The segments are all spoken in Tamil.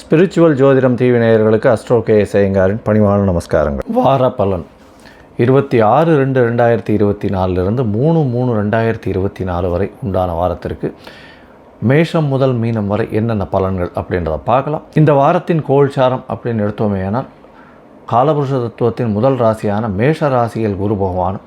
ஸ்பிரிச்சுவல் ஜோதிடம் டிவி நேயர்களுக்கு அஸ்ட்ரோ கே சேயங்காரின் பணிவான நமஸ்காரங்கள். வார பலன். இருபத்தி ஆறு ரெண்டு ரெண்டாயிரத்தி இருபத்தி நாலுலேருந்து மூணு மூணு ரெண்டாயிரத்தி இருபத்தி நாலு வரை உண்டான வாரத்திற்கு மேஷம் முதல் மீனம் வரை என்னென்ன பலன்கள் அப்படின்றத பார்க்கலாம். இந்த வாரத்தின் கோல்சாரம் அப்படின்னு எடுத்தோமேயானால் காலபுருஷ தத்துவத்தின் முதல் ராசியான மேஷ ராசியில் குரு பகவானும்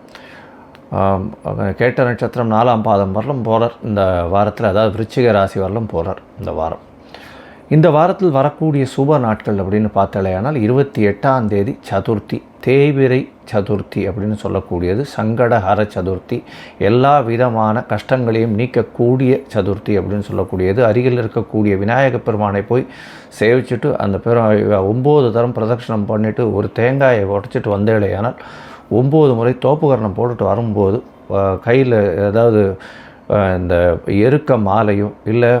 கேட்ட நட்சத்திரம் நாலாம் பாதம் வரலும் போகிறார் இந்த வாரத்தில் அதாவது விருச்சிக ராசி வரலும் போகிறார் இந்த வாரம். இந்த வாரத்தில் வரக்கூடிய சுப நாட்கள் அப்படின்னு பார்த்தாலேயானால் இருபத்தி எட்டாம் தேதி சதுர்த்தி தேய்பிரை சதுர்த்தி அப்படின்னு சொல்லக்கூடியது சங்கடஹர சதுர்த்தி எல்லா விதமான கஷ்டங்களையும் நீக்கக்கூடிய சதுர்த்தி அப்படின்னு சொல்லக்கூடியது. அருகில் இருக்கக்கூடிய விநாயக பெருமானை போய் சேவிச்சுட்டு அந்த பெரு ஒம்பது தரம் பிரதட்சணம் பண்ணிவிட்டு ஒரு தேங்காயை உடச்சிட்டு வந்தேலையானால் ஒம்பது முறை தோப்புக்கரணம் போட்டுட்டு வரும்போது கையில் ஏதாவது இந்த எருக்க மாலையும் இல்லை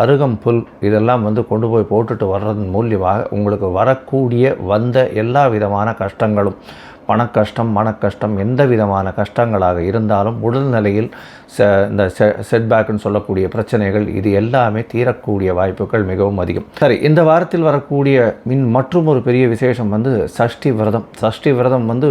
அருகம் புல் இதெல்லாம் வந்து கொண்டு போய் போட்டுட்டு வர்றதன் மூலியமாக உங்களுக்கு வரக்கூடிய வந்த எல்லா விதமான கஷ்டங்களும் பணக்கஷ்டம் மனக்கஷ்டம் எந்த விதமான கஷ்டங்களாக இருந்தாலும் உடல்நிலையில் ச இந்த செ செட்பேக்குன்னு சொல்லக்கூடிய பிரச்சனைகள் இது எல்லாமே தீரக்கூடிய வாய்ப்புகள் மிகவும் அதிகம். சரி இந்த வாரத்தில் வரக்கூடிய மின் மற்றும் ஒரு பெரிய விசேஷம் வந்து சஷ்டி விரதம். சஷ்டி விரதம் வந்து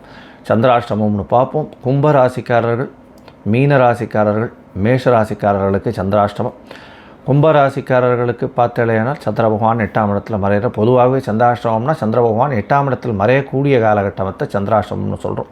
சந்திராஷ்டமம்னு பார்ப்போம். கும்ப ராசிக்காரர்கள் மீன ராசிக்காரர்கள் மேஷ ராசிக்காரர்களுக்கு சந்திராஷ்டமம். கும்ப ராசிக்காரர்களுக்கு சந்திர பகவான் எட்டாம் இடத்துல மறையிற பொதுவாகவே சந்திராஷ்டமம்னா சந்திர பகவான் எட்டாம் இடத்தில் மறையக்கூடிய காலகட்டத்தை சந்திராஷ்டமம்னு சொல்கிறோம்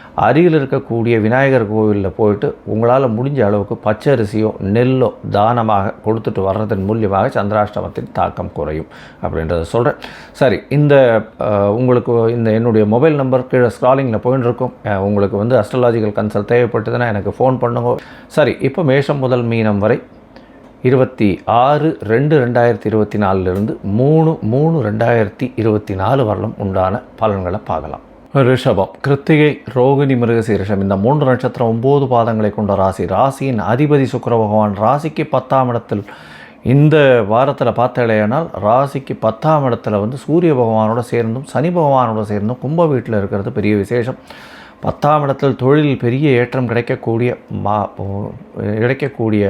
அருகில் இருக்கக்கூடிய விநாயகர் கோவிலில் போயிட்டு உங்களால் முடிஞ்ச அளவுக்கு பச்சரிசியோ நெல்லோ தானமாக கொடுத்துட்டு வர்றதன் மூலியமாக சந்திராஷ்டமத்தின் தாக்கம் குறையும் அப்படின்றத சொல்கிறேன் சரி இந்த உங்களுக்கு இந்த என்னுடைய மொபைல் நம்பர் கீழே ஸ்க்ராலிங்கில் போயின்னு இருக்கும் உங்களுக்கு வந்து அஸ்ட்ராலாஜிக்கல் கன்சல்ட் தேவைப்பட்டதுன்னா எனக்கு ஃபோன் பண்ணுங்க. சரி இப்போ மேஷம் முதல் மீனம் வரை இருபத்தி ஆறு ரெண்டு ரெண்டாயிரத்தி இருபத்தி நாலுலேருந்து மூணு மூணு ரெண்டாயிரத்தி இருபத்தி நாலு வரலும் உண்டான பலன்களை பார்க்கலாம். ரிஷபம். கிருத்திகை ரோகிணி மிருகசீரிஷம். இந்த மூன்று நட்சத்திரம் ஒம்பது பாதங்களை கொண்ட ராசி. ராசியின் அதிபதி சுக்கர பகவான் ராசிக்கு பத்தாம் இடத்தில் இந்த வாரத்தில் பார்த்தாலேயானால் ராசிக்கு பத்தாம் இடத்துல வந்து சூரிய பகவானோட சேர்ந்தும் சனி பகவானோட சேர்ந்தும் கும்ப வீட்டில் இருக்கிறது பெரிய விசேஷம். பத்தாம் இடத்தில் தொழிலில் பெரிய ஏற்றம் கிடைக்கக்கூடிய மா கிடைக்கக்கூடிய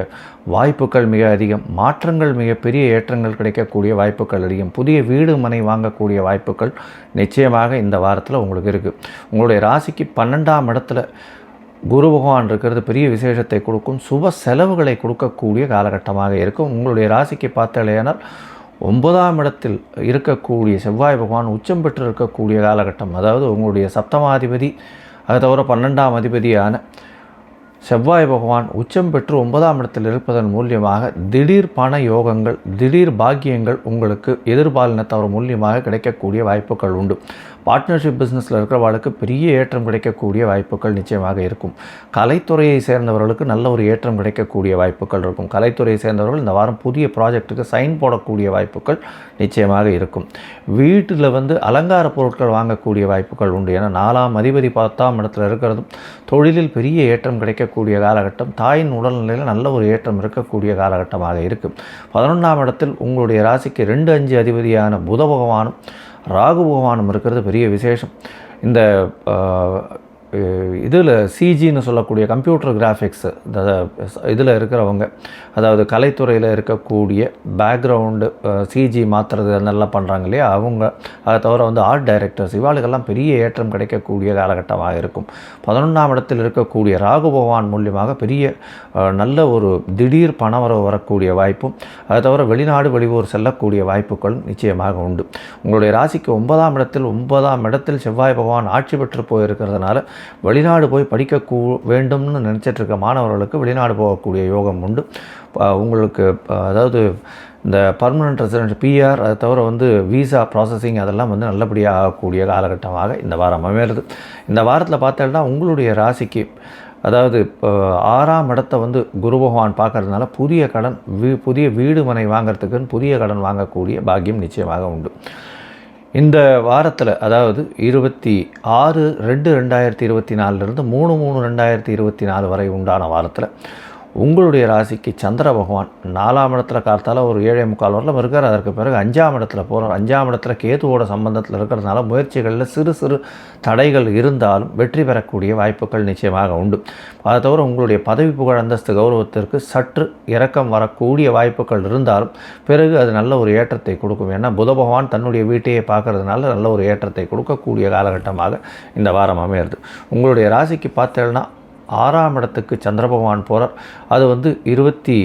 வாய்ப்புகள் மிக அதிகம். மாற்றங்கள் மிக பெரிய ஏற்றங்கள் கிடைக்கக்கூடிய வாய்ப்புகள் அதிகம். புதிய வீடு மனை வாங்கக்கூடிய வாய்ப்புகள் நிச்சயமாக இந்த வாரத்தில் உங்களுக்கு இருக்குது உங்களுடைய ராசிக்கு பன்னெண்டாம் இடத்துல குரு பகவான் இருக்கிறது பெரிய விசேஷத்தை கொடுக்கும். சுப செலவுகளை கொடுக்கக்கூடிய காலகட்டமாக இருக்கும். உங்களுடைய ராசிக்கு பார்த்தாலேயானால் ஒன்பதாம் இடத்தில் இருக்கக்கூடிய செவ்வாய் பகவான் உச்சம் பெற்று இருக்கக்கூடிய காலகட்டம். அதாவது உங்களுடைய சப்தமாதிபதி அது தவிர பன்னெண்டாம் அதிபதியான செவ்வாய் பகவான் உச்சம் பெற்று ஒன்பதாம் இடத்தில் இருப்பதன் மூலியமாக திடீர் பண யோகங்கள் திடீர் பாக்கியங்கள் உங்களுக்கு எதிர்பாலினத்தவர் மூலியமாக கிடைக்கக்கூடிய வாய்ப்புகள் உண்டு. பார்ட்னர்ஷிப் பிஸ்னஸில் இருக்கிறவர்களுக்கு பெரிய ஏற்றம் கிடைக்கக்கூடிய வாய்ப்புகள் நிச்சயமாக இருக்கும். கலைத்துறையை சேர்ந்தவர்களுக்கு நல்ல ஒரு ஏற்றம் கிடைக்கக்கூடிய வாய்ப்புகள் இருக்கும். கலைத்துறையை சேர்ந்தவர்கள் இந்த வாரம் புதிய ப்ராஜெக்ட்டுக்கு சைன் போடக்கூடிய வாய்ப்புகள் நிச்சயமாக இருக்கும். வீட்டில் வந்து அலங்கார பொருட்கள் வாங்கக்கூடிய வாய்ப்புகள் உண்டு. ஏன்னா நாலாம் அதிபதி பத்தாம் இடத்துல இருக்கிறதும் தொழிலில் பெரிய ஏற்றம் கிடைக்க இருக்கக்கூடிய காலகட்டம் தாயின் உடல்நிலையில் நல்ல ஒரு ஏற்றம் இருக்கக்கூடிய காலகட்டமாக இருக்கும் பதினொன்றாம் இடத்தில் உங்களுடைய ராசிக்கு ரெண்டு அஞ்சு அதிபதியான புத பகவானும் ராகு பகவானும் இருக்கிறது பெரிய விசேஷம். இந்த இதில் சிஜின்னு சொல்லக்கூடிய கம்ப்யூட்டர் கிராஃபிக்ஸு இதில் இருக்கிறவங்க அதாவது கலைத்துறையில் இருக்கக்கூடிய பேக்ரவுண்டு சிஜி மாற்றுறது அதெல்லாம் பண்ணுறாங்க இல்லையா? அவங்க அதை தவிர வந்து ஆர்ட் டைரக்டர்ஸ் இவாளுக்கெல்லாம் பெரிய ஏற்றம் கிடைக்கக்கூடிய காலகட்டமாக இருக்கும். பதினொன்றாம் இடத்தில் இருக்கக்கூடிய ராகு பகவான் மூலியமாக பெரிய நல்ல ஒரு திடீர் பணவரவு வரக்கூடிய வாய்ப்பும் அதை தவிர வெளிநாடு வெளியூர் செல்லக்கூடிய வாய்ப்புகளும் நிச்சயமாக உண்டு. உங்களுடைய ராசிக்கு ஒன்பதாம் இடத்தில் ஒன்பதாம் இடத்தில் செவ்வாய் பகவான் ஆட்சி பெற்று போயிருக்கிறதுனால வெளிநாடு போய் படிக்க கூ வேண்டும்னு நினச்சிட்ருக்க மாணவர்களுக்கு வெளிநாடு போகக்கூடிய யோகம் உண்டு. உங்களுக்கு அதாவது இந்த பர்மனெண்ட் ரெசிடென்ட் பிஆர் அதை தவிர வந்து விசா ப்ராசஸிங் அதெல்லாம் வந்து நல்லபடியாக ஆகக்கூடிய காலகட்டமாக இந்த வாரம் அமையிறது இந்த வாரத்தில் பார்த்தோம்னா உங்களுடைய ராசிக்கு அதாவது இப்போ ஆறாம் இடத்தை வந்து குரு பகவான் பார்க்கறதுனால புதிய கடன் வீ புதிய வீடு மனை வாங்குறதுக்குன்னு புதிய கடன் வாங்கக்கூடிய பாக்கியம் நிச்சயமாக உண்டு. இந்த வாரத்தில் அதாவது இருபத்தி ஆறு ரெண்டு ரெண்டாயிரத்தி இருபத்தி நாலுலேருந்து மூணு மூணு ரெண்டாயிரத்தி இருபத்தி நாலு வரை உண்டான வாரத்தில் உங்களுடைய ராசிக்கு சந்திர பகவான் நாலாம் இடத்துல காத்தால ஒரு ஏழே முக்கால் வரலாம் இருக்கார். அதற்கு பிறகு அஞ்சாம் இடத்துல போகிறார் அஞ்சாம் இடத்துல கேதுவோட சம்பந்தத்தில் இருக்கிறதுனால முயற்சிகளில் சிறு சிறு தடைகள் இருந்தாலும் வெற்றி பெறக்கூடிய வாய்ப்புகள் நிச்சயமாக உண்டு. அதை தவிர உங்களுடைய பதவி புகழ் அந்தஸ்து கௌரவத்திற்கு சற்று இறக்கம் வரக்கூடிய வாய்ப்புகள் இருந்தாலும் பிறகு அது நல்ல ஒரு ஏற்றத்தை கொடுக்கும். ஏன்னா புத பகவான் தன்னுடைய வீட்டையே பார்க்கறதுனால நல்ல ஒரு ஏற்றத்தை கொடுக்கக்கூடிய காலகட்டமாக இந்த வாரம் அமையிறது. உங்களுடைய ராசிக்கு பார்த்தேன்னா ஆறாம் இடத்துக்கு சந்திர பகவான் போகிறார் அது வந்து இருபத்தி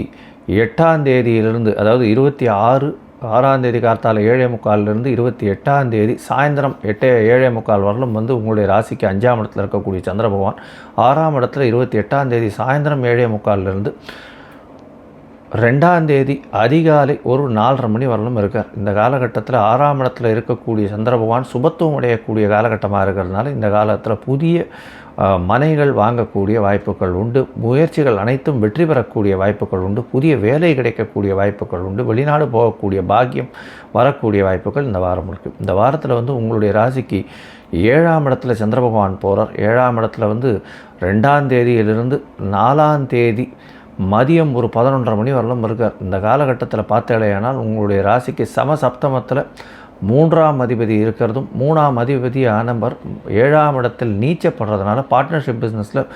எட்டாம் தேதியிலிருந்து அதாவது இருபத்தி ஆறு ஆறாம் தேதி கார்த்தால ஏழே முக்கால்லேருந்து இருபத்தி எட்டாம் தேதி சாயந்தரம் எட்டே ஏழே முக்கால் வரலும் வந்து உங்களுடைய ராசிக்கு அஞ்சாம் இடத்துல இருக்கக்கூடிய சந்திர பகவான் ஆறாம் இடத்துல இருபத்தி எட்டாம் தேதி சாயந்தரம் ஏழே முக்கால்லேருந்து ரெண்டாம் தேதி அதிகாலை ஒரு நாலரை மணி வரலும் இருக்கார் இந்த காலகட்டத்தில் ஆறாம் இடத்துல இருக்கக்கூடிய சந்திர பகவான் சுபத்துவம் அடையக்கூடிய காலகட்டமாக இருக்கிறதுனால இந்த காலத்தில் புதிய மனைகள் வாங்கக்கூடிய வாய்ப்புகள் உண்டு. முயற்சிகள் அனைத்தும் வெற்றி பெறக்கூடிய வாய்ப்புகள் உண்டு. புதிய வேலை கிடைக்கக்கூடிய வாய்ப்புகள் உண்டு. வெளிநாடு போகக்கூடிய பாக்கியம் வரக்கூடிய வாய்ப்புகள் இந்த வாரம் இருக்குது இந்த வாரத்தில் வந்து உங்களுடைய ராசிக்கு ஏழாம் இடத்துல சந்திர பகவான் போகிறார் ஏழாம் இடத்துல வந்து ரெண்டாம் தேதியிலிருந்து நாலாம் தேதி மதியம் ஒரு பதினொன்றரை மணி வரலும் இருக்கார் இந்த காலகட்டத்தில் பார்த்தேலையானால் உங்களுடைய ராசிக்கு சம சப்தமத்தில் மூன்றாம் அதிபதி இருக்கிறதும் மூணாம் அதிபதி நம்பர் ஏழாம் இடத்தில் நீச்சப்படுறதுனால பார்ட்னர்ஷிப் பிஸ்னஸில்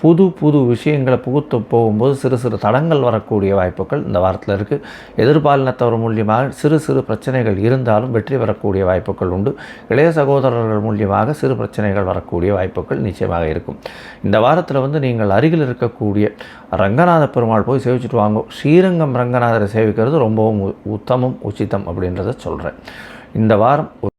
புது புது விஷயங்களை புகுத்து போகும்போது சிறு சிறு தடங்கள் வரக்கூடிய வாய்ப்புகள் இந்த வாரத்தில் இருக்குது எதிர்பாலினத்தவர் மூலியமாக சிறு சிறு பிரச்சனைகள் இருந்தாலும் வெற்றி பெறக்கூடிய வாய்ப்புகள் உண்டு. இளைய சகோதரர்கள் மூலியமாக சிறு பிரச்சனைகள் வரக்கூடிய வாய்ப்புகள் நிச்சயமாக இருக்கும். இந்த வாரத்தில் வந்து நீங்கள் அருகில் இருக்கக்கூடிய ரங்கநாத பெருமாள் போய் சேவிச்சுட்டு வாங்க. ஸ்ரீரங்கம் ரங்கநாதரை சேவிக்கிறது ரொம்பவும் உ- உத்தமம் உச்சிதம் அப்படின்றத சொல்கிறேன் இந்த வாரம் ஒரு